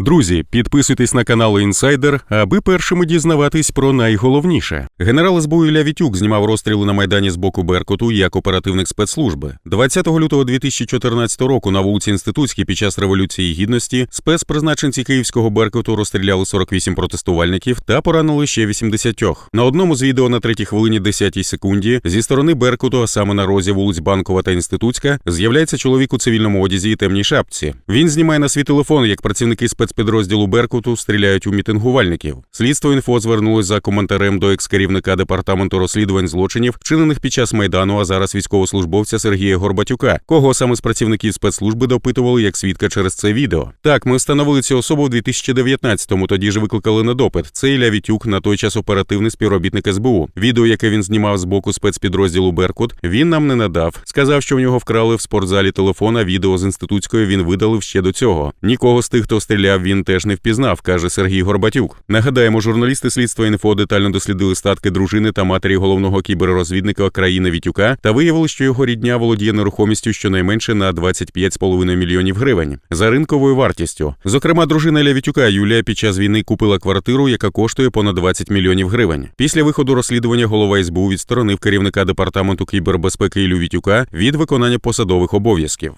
Друзі, підписуйтесь на канал Інсайдер, аби першими дізнаватись про найголовніше. Генерал СБУ Ілля Вітюк знімав розстріли на майдані з боку Беркуту як оперативник спецслужби. 20 лютого 2014 року на вулиці Інститутській під час революції гідності спецпризначенці київського Беркуту розстріляли 48 протестувальників та поранили ще 80. На одному з відео на третій хвилині 10 секунді зі сторони Беркуту, а саме на розі вулиць Банкова та Інститутська, з'являється чоловік у цивільному одязі і темній шапці. Він знімає на свій телефон, як працівники спецпідрозділу Беркуту стріляють у мітингувальників. Слідство інфо звернулось за коментарем до екс-керівника департаменту розслідувань злочинів, вчинених під час майдану, а зараз військовослужбовця Сергія Горбатюка, кого саме з працівників спецслужби допитували як свідка через це відео. Так, ми встановили цю особу в 2019-му, тоді ж викликали на допит. Це Ілля Вітюк, на той час оперативний співробітник СБУ. Відео, яке він знімав з боку спецпідрозділу Беркут, він нам не надав. Сказав, що в нього вкрали в спортзалі телефона. Відео з інститутської він видалив ще до цього. Нікого з тих, хто стріляв, він теж не впізнав, каже Сергій Горбатюк. Нагадаємо, журналісти слідства інфо детально дослідили статки дружини та матері головного кіберрозвідника країни Вітюка та виявили, що його рідня володіє нерухомістю щонайменше на 25,5 мільйонів гривень за ринковою вартістю. Зокрема, дружина Ілля Вітюка Юлія під час війни купила квартиру, яка коштує понад 20 мільйонів гривень. Після виходу розслідування голова СБУ відсторонив керівника департаменту кібербезпеки Іллю Вітюка від виконання посадових обов'язків.